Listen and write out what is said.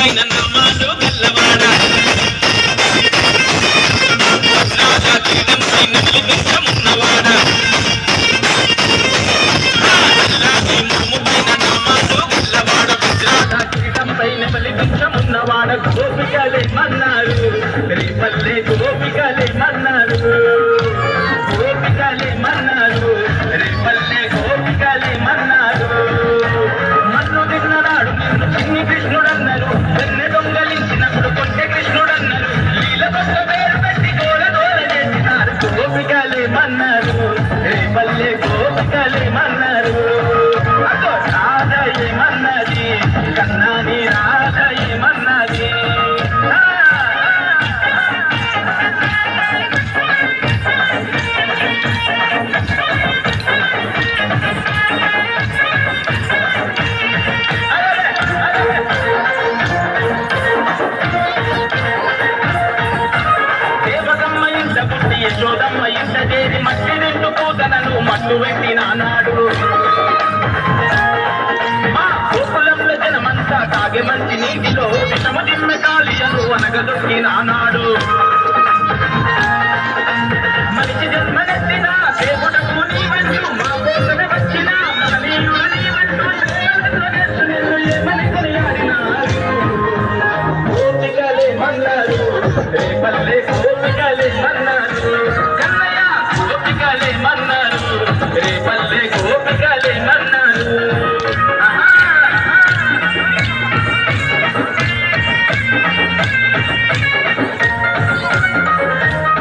పైన నమ్మాడు గల్లవాడ. రాజా తీరం పైన నిలిపిస్తాం గోపికలే మన్నారు. రేపల్లే గోపికలే పల్లె గోపికలే మన్న ఇంట యశోదమ్మ ఇంట చేరి మట్టి రెండు పూతనను మట్టు పెట్టినాడు మా గోకులంలో జనమంతా తాగే మంచి నీటిలో విషము దిమ్మె కాలియను అనగదొక్కినాడు మనిషి జన్మనెత్తిన దేవుడకు నీవంటూ మా కోసమే వచ్చిన మహనీయుడు నీవంటూ ఏమంటూ నిన్ను ఏమని కొనియాడినాడు గోపికలే మన్నారు రేపల్లే కోపికలే మన్నారు